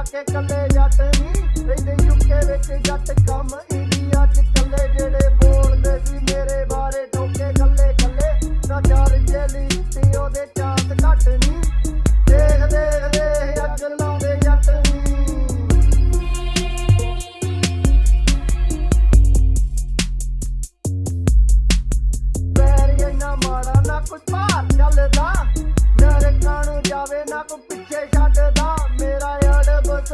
ਲਾ ਕੇ ਕੱਲੇ ਜੱਟ ਨਹੀਂ ਰਹਿੰਦੇ ਯੂਕੇ ਵਿੱਚ ਜੱਟ ਕੰਮ